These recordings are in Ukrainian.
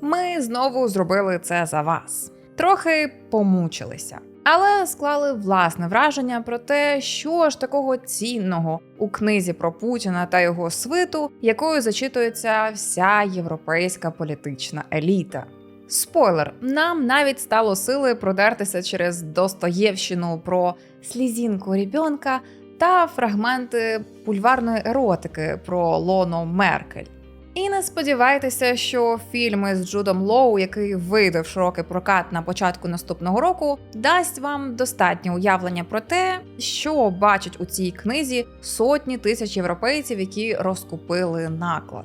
Ми знову зробили це за вас. Трохи помучилися. Але склали власне враження про те, що ж такого цінного у книзі про Путіна та його свиту, якою зачитується вся європейська політична еліта. Спойлер, нам навіть стало сили продертися через Достоєвщину про слізінку ребенка та фрагменти бульварної еротики про Лоно Меркель. І не сподівайтеся, що фільми з Джудом Лоу, який вийде в широкий прокат на початку наступного року, дасть вам достатнє уявлення про те, що бачать у цій книзі сотні тисяч європейців, які розкупили наклад.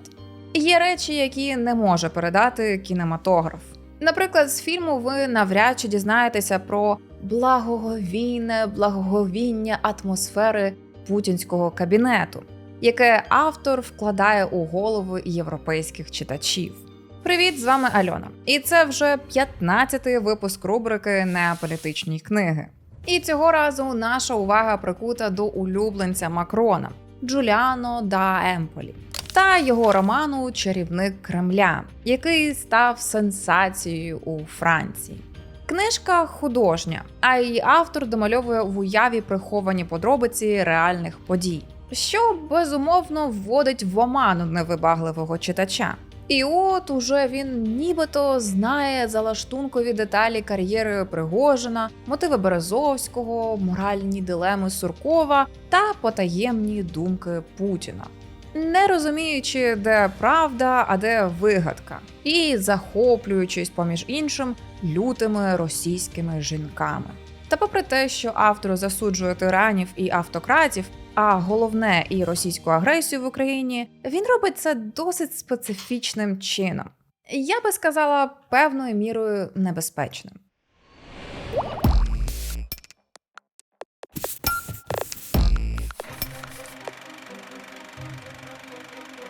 Є речі, які не може передати кінематограф. Наприклад, з фільму ви навряд чи дізнаєтеся про благоговійне благоговіння атмосфери путінського кабінету, яке автор вкладає у голови європейських читачів. Привіт, з вами Альона. І це вже 15-й випуск рубрики Неаполітичні книги. І цього разу наша увага прикута до улюбленця Макрона Джуліано да Емполі та його роману Чарівник Кремля, який став сенсацією у Франції. Книжка художня, а її автор домальовує в уяві приховані подробиці реальних подій, що безумовно вводить в оману невибагливого читача. І от уже він нібито знає залаштункові деталі кар'єри Пригожина, мотиви Березовського, моральні дилеми Суркова та потаємні думки Путіна не розуміючи, де правда, а де вигадка, і захоплюючись, поміж іншим, лютими російськими жінками. Та попри те, що автор засуджує тиранів і автократів, а головне і російську агресію в Україні, він робить це досить специфічним чином. Я би сказала, певною мірою небезпечним.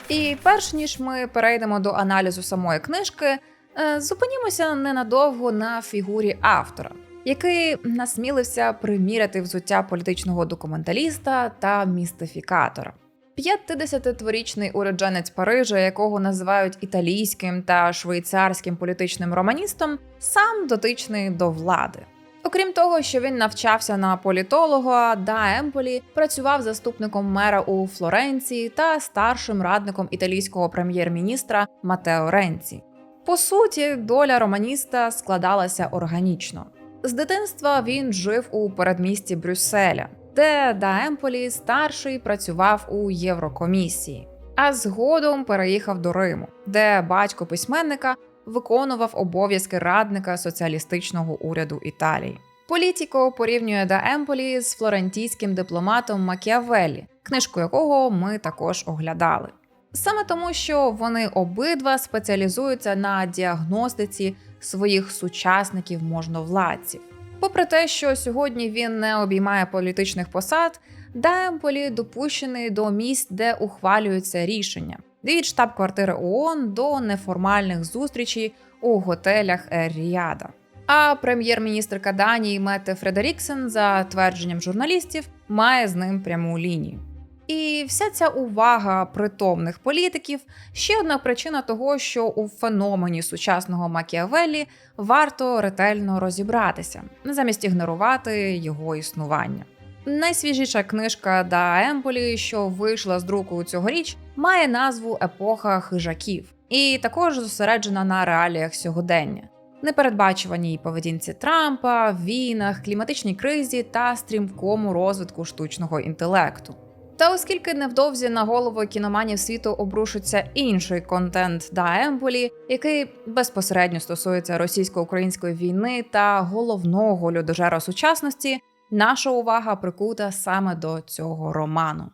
І перш ніж ми перейдемо до аналізу самої книжки, е, зупинімося ненадовго на фігурі автора, який насмілився приміряти взуття політичного документаліста та містифікатора. 50-річний уродженець Парижа, якого називають італійським та швейцарським політичним романістом, сам дотичний до влади. Окрім того, що він навчався на політолога, да Емполі працював заступником мера у Флоренції та старшим радником італійського прем'єр-міністра Матео Ренці. По суті, доля романіста складалася органічно. З дитинства він жив у передмісті Брюсселя, де да Емполі старший працював у Єврокомісії, а згодом переїхав до Риму, де батько письменника виконував обов'язки радника соціалістичного уряду Італії. Політіко порівнює да Емполі з флорентійським дипломатом Макіавеллі, книжку якого ми також оглядали. Саме тому, що вони обидва спеціалізуються на діагностиці своїх сучасників можновладців. Попри те, що сьогодні він не обіймає політичних посад, да Емполі допущений до місць, де ухвалюються рішення, від штаб-квартири ООН до неформальних зустрічей у готелях Ер-Ріада. А прем'єр-міністрка Данії Мете Фредеріксен, за твердженням журналістів, має з ним пряму лінію. І вся ця увага притомних політиків ще одна причина того, що у феномені сучасного Макіавеллі варто ретельно розібратися, замість ігнорувати його існування. Найсвіжіша книжка Да Емполі, що вийшла з друку цьогоріч, має назву Епоха хижаків і також зосереджена на реаліях сьогодення, непередбачуваній поведінці Трампа, війнах, кліматичній кризі та стрімкому розвитку штучного інтелекту. Та оскільки невдовзі на голову кіноманів світу обрушиться інший контент да Емполі, який безпосередньо стосується російсько-української війни та головного людожера сучасності, наша увага прикута саме до цього роману.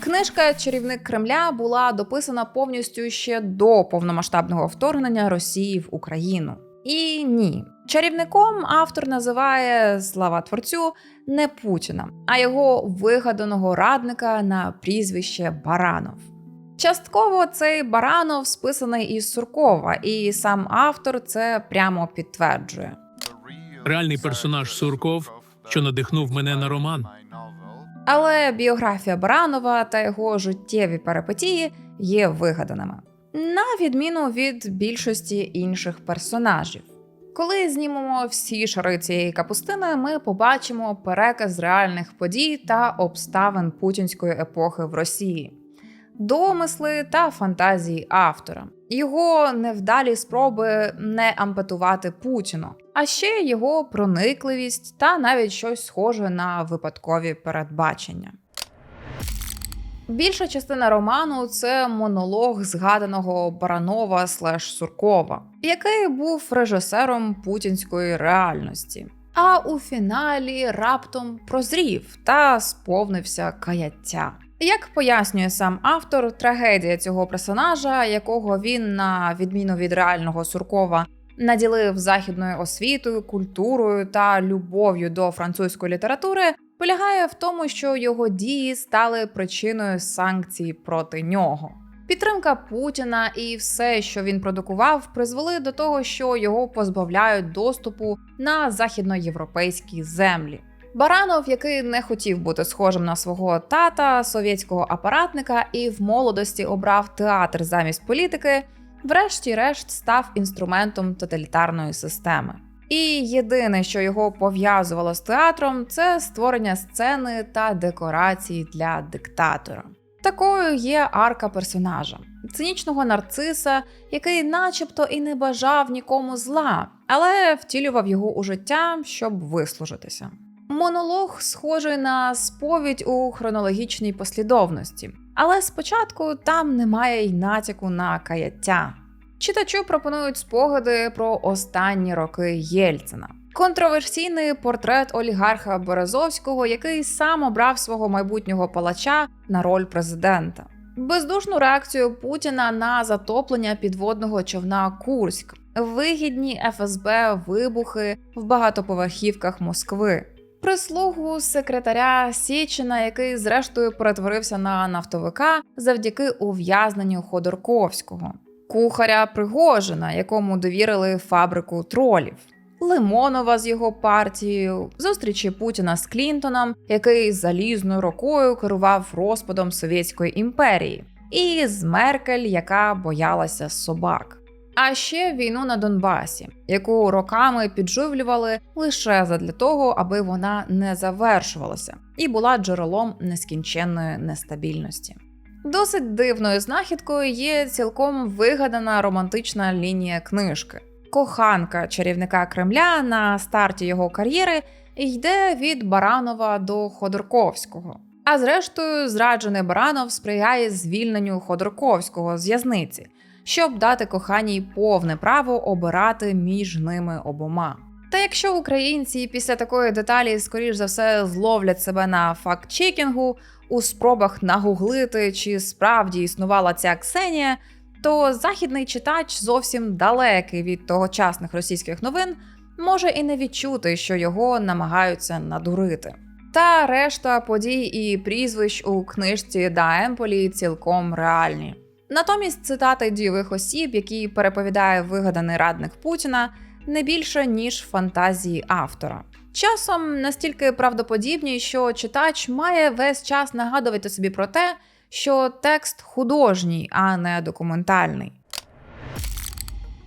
Книжка Чарівник Кремля була дописана повністю ще до повномасштабного вторгнення Росії в Україну. І ні, чарівником автор називає слава творцю не Путіна, а його вигаданого радника на прізвище Баранов. Частково цей Баранов списаний із Суркова, і сам автор це прямо підтверджує. Реальний персонаж Сурков, що надихнув мене на роман. Але біографія Баранова та його життєві перипетії є вигаданими, на відміну від більшості інших персонажів. Коли знімемо всі шари цієї капустини, ми побачимо переказ реальних подій та обставин путінської епохи в Росії, домисли та фантазії автора, його невдалі спроби не ампетувати Путіну, а ще його проникливість та навіть щось схоже на випадкові передбачення. Більша частина роману це монолог згаданого Баранова слеш Суркова, який був режисером путінської реальності. А у фіналі раптом прозрів та сповнився каяття. Як пояснює сам автор, трагедія цього персонажа, якого він, на відміну від реального Суркова, наділив західною освітою, культурою та любов'ю до французької літератури, полягає в тому, що його дії стали причиною санкцій проти нього. Підтримка Путіна і все, що він продукував, призвели до того, що його позбавляють доступу на західноєвропейські землі. Баранов, який не хотів бути схожим на свого тата, совєтського апаратника, і в молодості обрав театр замість політики, врешті-решт став інструментом тоталітарної системи. І єдине, що його пов'язувало з театром, це створення сцени та декорацій для диктатора. Такою є арка персонажа, цинічного нарциса, який, начебто, і не бажав нікому зла, але втілював його у життя, щоб вислужитися. Монолог схожий на сповідь у хронологічній послідовності, але спочатку там немає й натяку на каяття. Читачу пропонують спогади про останні роки Єльцина. Контроверсійний портрет олігарха Березовського, який сам обрав свого майбутнього палача на роль президента, бездушну реакцію Путіна на затоплення підводного човна Курськ, вигідні ФСБ вибухи в багатоповерхівках Москви. Прислугу секретаря Січина, який зрештою перетворився на нафтовика завдяки ув'язненню Ходорковського, кухаря Пригожина, якому довірили фабрику тролів, Лимонова з його партією, зустрічі Путіна з Клінтоном, який залізною рукою керував розпадом Совєтської імперії, і з Меркель, яка боялася собак. А ще війну на Донбасі, яку роками підживлювали лише задля того, аби вона не завершувалася, і була джерелом нескінченної нестабільності. Досить дивною знахідкою є цілком вигадана романтична лінія книжки. Коханка чарівника Кремля на старті його кар'єри йде від Баранова до Ходорковського. А зрештою, зраджений Баранов сприяє звільненню Ходорковського з в'язниці, щоб дати коханій повне право обирати між ними обома. Та якщо українці після такої деталі, скоріш за все, зловлять себе на факт-чекінгу у спробах нагуглити, чи справді існувала ця Ксенія, то західний читач зовсім далекий від тогочасних російських новин може і не відчути, що його намагаються надурити. Та решта подій і прізвищ у книжці Да Емполі цілком реальні. Натомість цитати дійових осіб, які переповідає вигаданий радник Путіна, не більше ніж фантазії автора. Часом настільки правдоподібні, що читач має весь час нагадувати собі про те, що текст художній, а не документальний.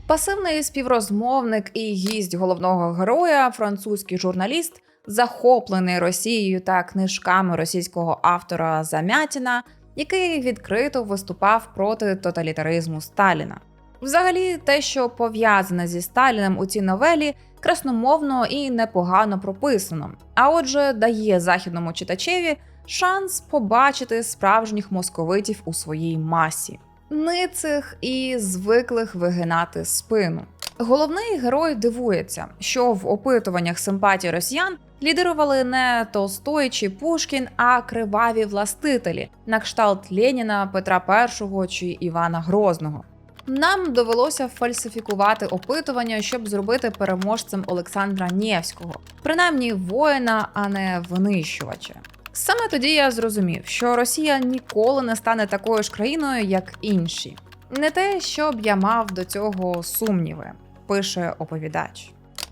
Пасивний співрозмовник і гість головного героя, французький журналіст, захоплений Росією та книжками російського автора Замятіна, який відкрито виступав проти тоталітаризму Сталіна. Взагалі, те, що пов'язане зі Сталіним у цій новелі, красномовно і непогано прописано, а отже, дає західному читачеві шанс побачити справжніх московитів у своїй масі, ницих і звиклих вигинати спину. Головний герой дивується, що в опитуваннях симпатії росіян лідирували не Толстой чи Пушкін, а криваві властителі на кшталт Леніна, Петра І чи Івана Грозного. Нам довелося фальсифікувати опитування, щоб зробити переможцем Олександра Нєвського, принаймні воїна, а не винищувача. Саме тоді я зрозумів, що Росія ніколи не стане такою ж країною, як інші. Не те, щоб я мав до цього сумніви, пише оповідач.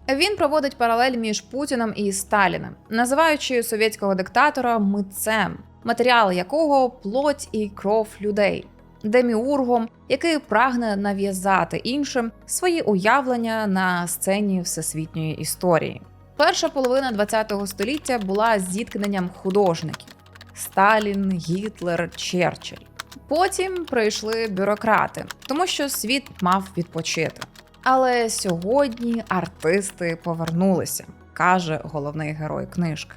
Він проводить паралель між Путіним і Сталіним, називаючи совєтського диктатора митцем, матеріал якого плоть і кров людей. Деміургом, який прагне нав'язати іншим свої уявлення на сцені всесвітньої історії. Перша половина ХХ століття була зіткненням художників: Сталін, Гітлер, Черчилль. Потім прийшли бюрократи, тому що світ мав відпочити. Але сьогодні артисти повернулися, каже головний герой книжки.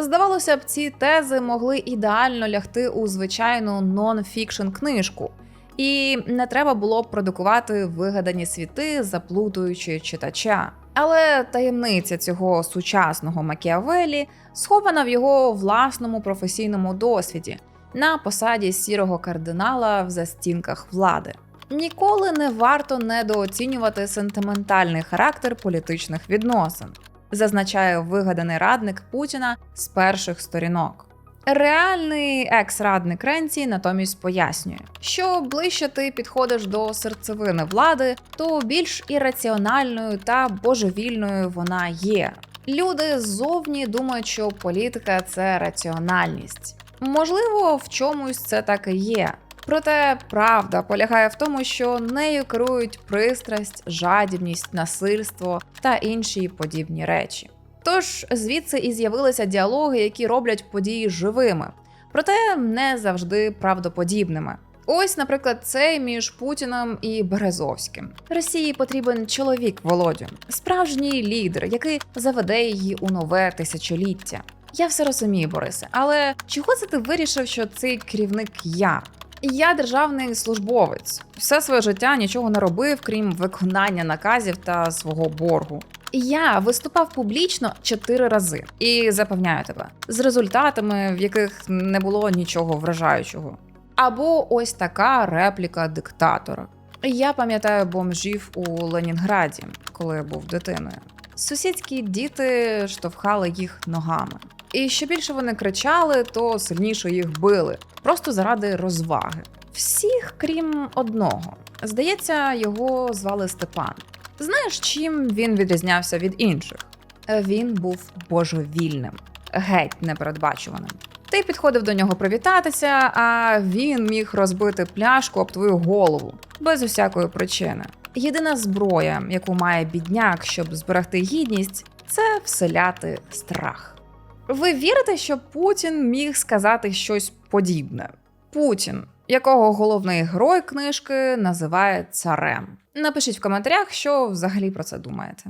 Здавалося б, ці тези могли ідеально лягти у звичайну нон-фікшн книжку, і не треба було б продукувати вигадані світи, заплутуючи читача. Але таємниця цього сучасного Макіавелі схована в його власному професійному досвіді на посаді сірого кардинала в застінках влади. Ніколи не варто недооцінювати сентиментальний характер політичних відносин, зазначає вигаданий радник Путіна з перших сторінок. Реальний екс-радник Ренці натомість пояснює, що ближче ти підходиш до серцевини влади, то більш ірраціональною та божевільною вона є. Люди ззовні думають, що політика це раціональність. Можливо, в чомусь це так і є. Проте правда полягає в тому, що нею керують пристрасть, жадібність, насильство та інші подібні речі. Тож звідси і з'явилися діалоги, які роблять події живими, проте не завжди правдоподібними. Ось, наприклад, цей між Путіним і Березовським. Росії потрібен чоловік Володю, справжній лідер, який заведе її у нове тисячоліття. Я все розумію, Борисе, але чого це ти вирішив, що цей керівник я? Я державний службовець. Все своє життя нічого не робив, крім виконання наказів та свого боргу. Я виступав публічно чотири рази і запевняю тебе з результатами, в яких не було нічого вражаючого. Або ось така репліка диктатора. Я пам'ятаю бомжів у Ленінграді, коли я був дитиною. Сусідські діти штовхали їх ногами. І що більше вони кричали, то сильніше їх били, просто заради розваги. Всіх, крім одного. Здається, його звали Степан. Знаєш, чим він відрізнявся від інших? Він був божевільним, геть непередбачуваним. Ти підходив до нього привітатися, а він міг розбити пляшку об твою голову без усякої причини. Єдина зброя, яку має бідняк, щоб зберегти гідність, це вселяти страх. Ви вірите, що Путін міг сказати щось подібне? Путін, якого головний герой книжки називає царем. Напишіть в коментарях, що взагалі про це думаєте.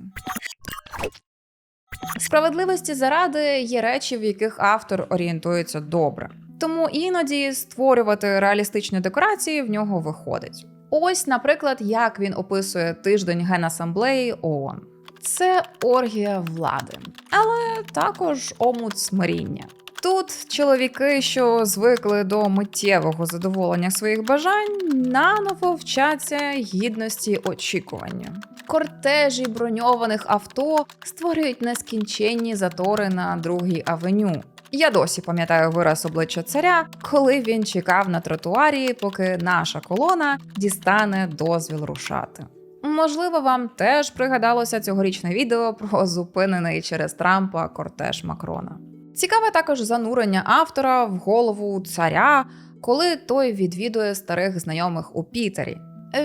Справедливості заради є речі, в яких автор орієнтується добре. Тому іноді створювати реалістичні декорації в нього виходить. Ось, наприклад, як він описує тиждень Генасамблеї ООН. Це оргія влади, але також омут смиріння. Тут чоловіки, що звикли до миттєвого задоволення своїх бажань, наново вчаться гідності очікування. Кортежі броньованих авто створюють нескінченні затори на другій авеню. Я досі пам'ятаю вираз обличчя царя, коли він чекав на тротуарі, поки наша колона дістане дозвіл рушати. Можливо, вам теж пригадалося цьогорічне відео про зупинений через Трампа кортеж Макрона. Цікаве також занурення автора в голову царя, коли той відвідує старих знайомих у Пітері.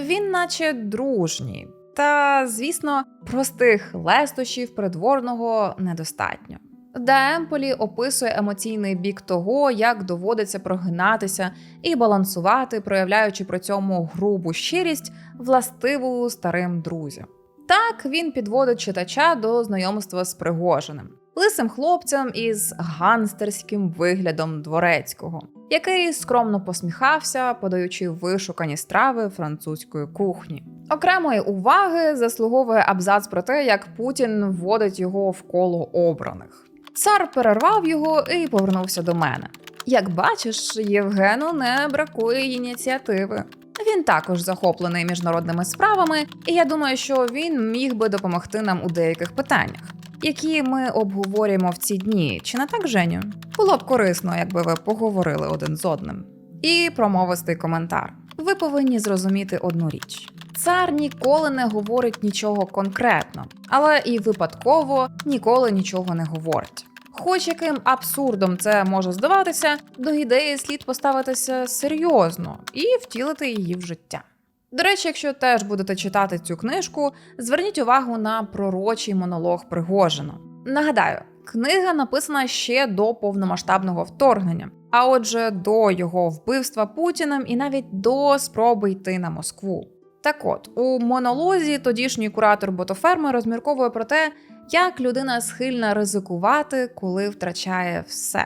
Він, наче дружній, та, звісно, простих лестощів придворного недостатньо. Демполі описує емоційний бік того, як доводиться прогинатися і балансувати, проявляючи при цьому грубу щирість, властиву старим друзям. Так він підводить читача до знайомства з Пригожиним, лисим хлопцем із ганстерським виглядом дворецького, який скромно посміхався, подаючи вишукані страви французької кухні. Окремої уваги заслуговує абзац про те, як Путін вводить його в коло обраних. Цар перервав його і повернувся до мене. Як бачиш, Євгену не бракує ініціативи. Він також захоплений міжнародними справами, і я думаю, що він міг би допомогти нам у деяких питаннях, які ми обговорюємо в ці дні. Чи не так, Женю? Було б корисно, якби ви поговорили один з одним. І промовистий коментар. Ви повинні зрозуміти одну річ. Цар ніколи не говорить нічого конкретно, але і випадково ніколи нічого не говорить. Хоч яким абсурдом це може здаватися, до ідеї слід поставитися серйозно і втілити її в життя. До речі, якщо теж будете читати цю книжку, зверніть увагу на пророчий монолог Пригожина. Нагадаю, книга написана ще до повномасштабного вторгнення, а отже, до його вбивства Путіним і навіть до спроби йти на Москву. Так от, у монолозі тодішній куратор ботоферми розмірковує про те, як людина схильна ризикувати, коли втрачає все.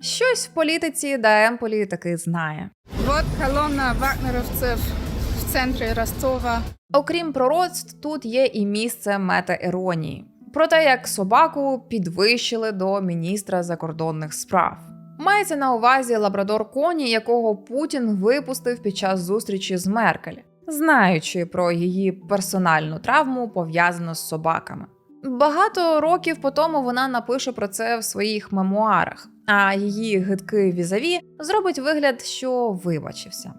Щось в політиці Даемполі таки знає. Вот колонна вагнеровців в центрі Ростова. Окрім пророцтв, тут є і місце мета-іронії. Про те, як собаку підвищили до міністра закордонних справ. Мається на увазі лабрадор коні, якого Путін випустив під час зустрічі з Меркель, знаючи про її персональну травму, пов'язану з собаками. Багато років по тому вона напише про це в своїх мемуарах, а її гидкий візаві зробить вигляд, що вибачився.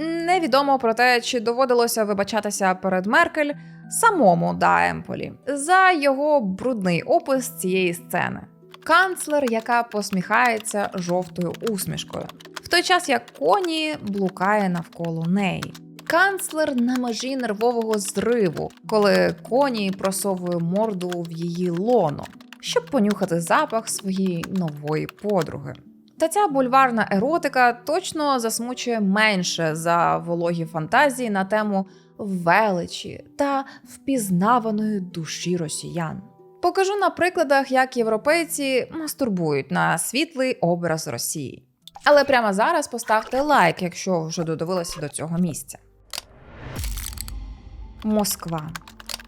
Невідомо про те, чи доводилося вибачатися перед Меркель самому Даемполі за його брудний опис цієї сцени. Канцлер, яка посміхається жовтою усмішкою, в той час як коні блукає навколо неї. Канцлер на межі нервового зриву, коли коні просовує морду в її лоно, щоб понюхати запах своєї нової подруги. Та ця бульварна еротика точно засмучує менше за вологі фантазії на тему величі та впізнаваної душі росіян. Покажу на прикладах, як європейці мастурбують на світлий образ Росії. Але прямо зараз поставте лайк, якщо вже додивилися до цього місця. Москва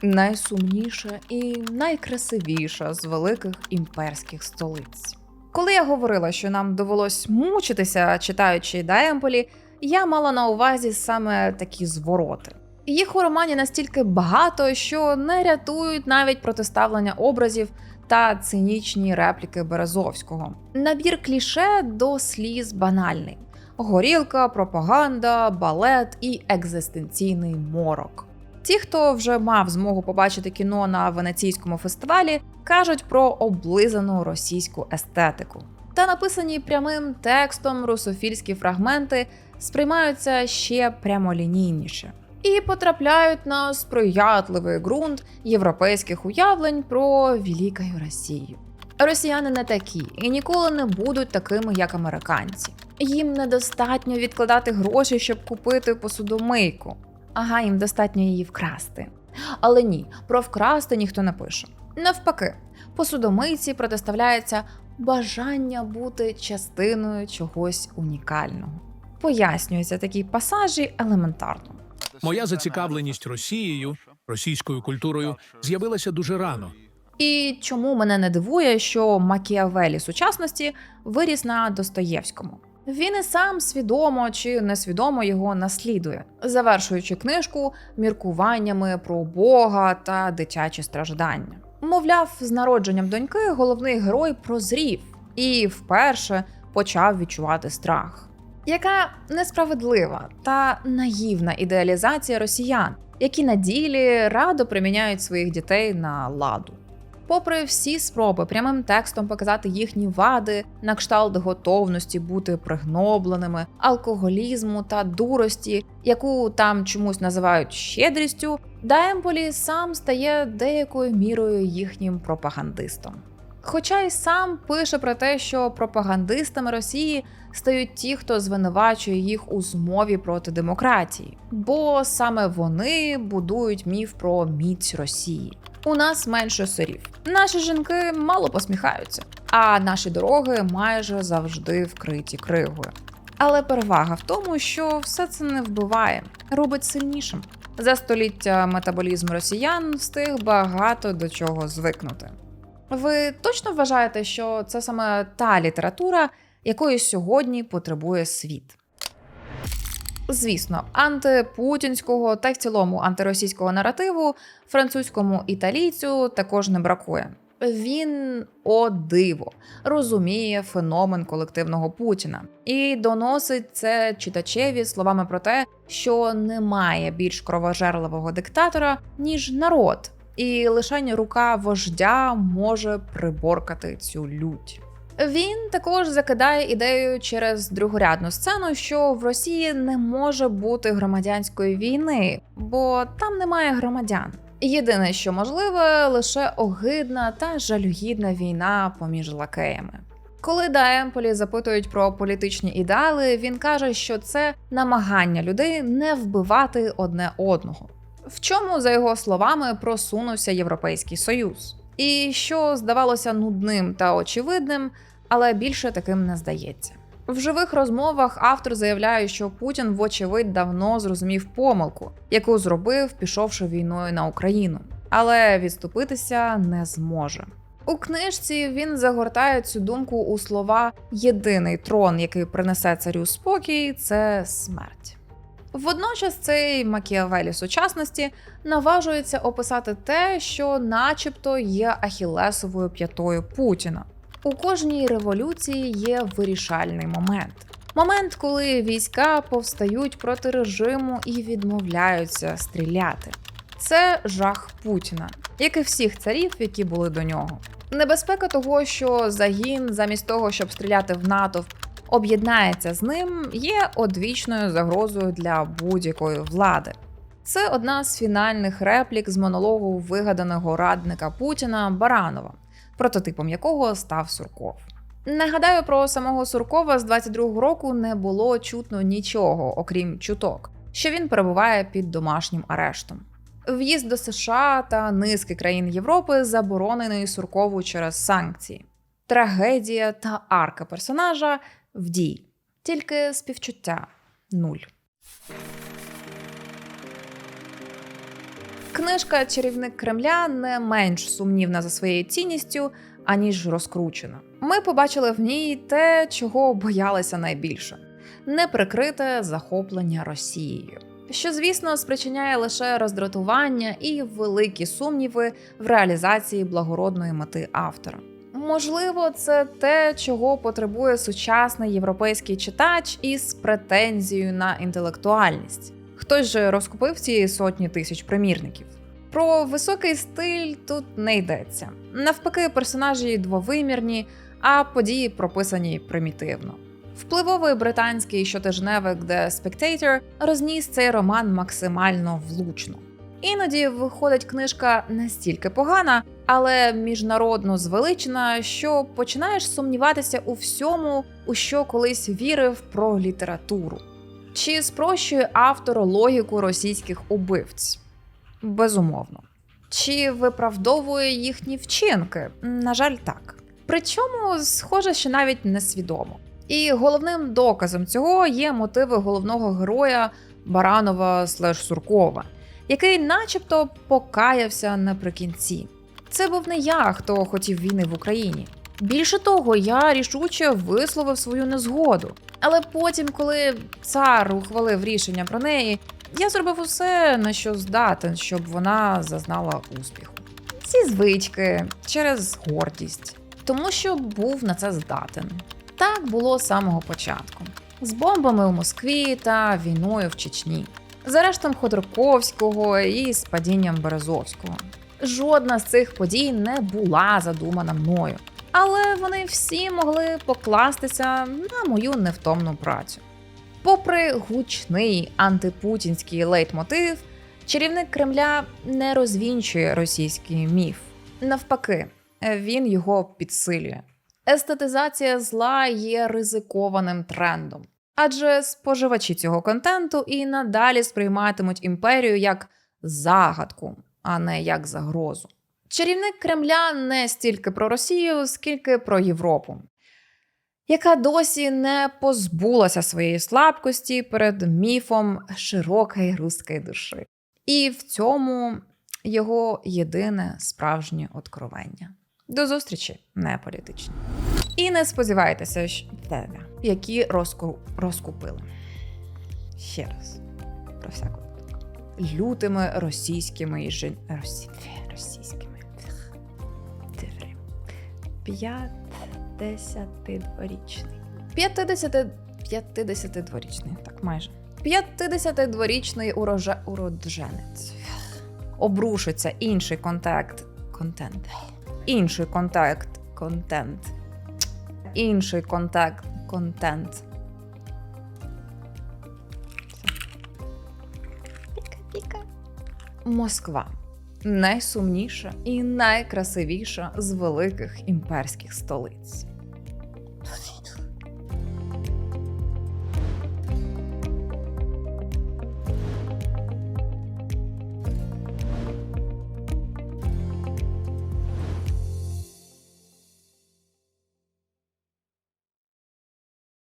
найсумніша і найкрасивіша з великих імперських столиць. Коли я говорила, що нам довелось мучитися, читаючи Даемполі, я мала на увазі саме такі звороти. Їх у романі настільки багато, що не рятують навіть протиставлення образів та цинічні репліки Березовського. Набір кліше до сліз банальний: горілка, пропаганда, балет і екзистенційний морок. Ті, хто вже мав змогу побачити кіно на венеційському фестивалі, кажуть про облизану російську естетику. Та написані прямим текстом русофільські фрагменти сприймаються ще прямолінійніше і потрапляють на сприятливий ґрунт європейських уявлень про Великою Росію. Росіяни не такі і ніколи не будуть такими, як американці. Їм недостатньо відкладати гроші, щоб купити посудомийку. Ага, їм достатньо її вкрасти. Але ні, про вкрасти ніхто не пише. Навпаки, посудомийці протиставляється бажання бути частиною чогось унікального. Пояснюються такі пасажі елементарно. Моя зацікавленість Росією, російською культурою з'явилася дуже рано. І чому мене не дивує, що Макіавелі сучасності виріс на Достоєвському. Він і сам свідомо чи несвідомо його наслідує, завершуючи книжку міркуваннями про Бога та дитячі страждання. Мовляв, з народженням доньки головний герой прозрів і вперше почав відчувати страх. Яка несправедлива та наївна ідеалізація росіян, які на ділі радо приміняють своїх дітей на ладу. Попри всі спроби прямим текстом показати їхні вади, на кшталт готовності бути пригнобленими, алкоголізму та дурості, яку там чомусь називають щедрістю, Даемполі сам стає деякою мірою їхнім пропагандистом. Хоча й сам пише про те, що пропагандистами Росії стають ті, хто звинувачує їх у змові проти демократії, бо саме вони будують міф про міць Росії. У нас менше сирів. Наші жінки мало посміхаються, а наші дороги майже завжди вкриті кригою. Але перевага в тому, що все це не вбиває, робить сильнішим. За століття метаболізм росіян встиг багато до чого звикнути. Ви точно вважаєте, що це саме та література, якої сьогодні потребує світ? Звісно, антипутінського та й в цілому антиросійського наративу французькому італійцю також не бракує. Він о диво розуміє феномен колективного Путіна і доносить це читачеві словами про те, що немає більш кровожерливого диктатора ніж народ, і лише рука вождя може приборкати цю лють. Він також закидає ідею через другорядну сцену, що в Росії не може бути громадянської війни, бо там немає громадян. Єдине, що можливе, лише огидна та жалюгідна війна поміж лакеями. Коли Даемполі запитують про політичні ідеали, він каже, що це намагання людей не вбивати одне одного. В чому, за його словами, просунувся Європейський Союз, і що здавалося нудним та очевидним, але більше таким не здається. В живих розмовах автор заявляє, що Путін, вочевидь, давно зрозумів помилку, яку зробив, пішовши війною на Україну, але відступитися не зможе. У книжці він загортає цю думку у слова Єдиний трон, який принесе царю спокій, це смерть. Водночас цей Макіавелі сучасності наважується описати те, що, начебто, є ахілесовою п'ятою Путіна. У кожній революції є вирішальний момент. Момент, коли війська повстають проти режиму і відмовляються стріляти. Це жах Путіна, як і всіх царів, які були до нього. Небезпека того, що загін, замість того, щоб стріляти в натовп, об'єднається з ним, є одвічною загрозою для будь-якої влади. Це одна з фінальних реплік з монологу вигаданого радника Путіна Баранова, прототипом якого став Сурков. Нагадаю, про самого Суркова з 22-го року не було чутно нічого, окрім чуток, що він перебуває під домашнім арештом. В'їзд до США та низки країн Європи заборонений Суркову через санкції. Трагедія та арка персонажа в дій, тільки співчуття нуль. Книжка Чарівник Кремля не менш сумнівна за своєю цінністю, аніж розкручена. Ми побачили в ній те, чого боялися найбільше неприкрите захоплення Росією. Що, звісно, спричиняє лише роздратування і великі сумніви в реалізації благородної мети автора. Можливо, це те, чого потребує сучасний європейський читач із претензією на інтелектуальність. Хтось же розкупив ці сотні тисяч примірників. Про високий стиль тут не йдеться. Навпаки, персонажі двовимірні, а події прописані примітивно. Впливовий британський щотижневик The Spectator розніс цей роман максимально влучно. Іноді виходить книжка настільки погана, але міжнародно звеличена, що починаєш сумніватися у всьому, у що колись вірив про літературу. Чи спрощує автор логіку російських убивць? Безумовно. Чи виправдовує їхні вчинки? На жаль, так. Причому, схоже, що навіть несвідомо. І головним доказом цього є мотиви головного героя Баранова слеш Суркова, який, начебто, покаявся наприкінці. Це був не я, хто хотів війни в Україні. Більше того, я рішуче висловив свою незгоду. Але потім, коли цар ухвалив рішення про неї, я зробив усе, на що здатен, щоб вона зазнала успіху. Ці звички через гордість, тому що був на це здатен. Так було з самого початку: з бомбами у Москві та війною в Чечні, з арештом Ходорковського і з падінням Березовського. Жодна з цих подій не була задумана мною, але вони всі могли покластися на мою невтомну працю. Попри гучний антипутінський лейтмотив, чарівник Кремля не розвінчує російський міф. Навпаки, він його підсилює. Естетизація зла є ризикованим трендом, адже споживачі цього контенту і надалі сприйматимуть імперію як загадку, а не як загрозу. Чарівник Кремля не стільки про Росію, скільки про Європу, яка досі не позбулася своєї слабкості перед міфом широкої руської душі. І в цьому його єдине справжнє откровення. До зустрічі, не політичні. І не сподівайтеся, що які розку... розкупили. Ще раз, про всяку лютими російськими жін... Росі... російськими. Диврі. П'ятдесятидворічний. П'ятдесяти... П'ятдесятидворічний, так майже. П'ятдесятидворічний урожа... уродженець. Обрушиться інший контакт. Контент інший контакт, контент. інший контакт, контент. Піка-піка. Москва найсумніша і найкрасивіша з великих імперських столиць.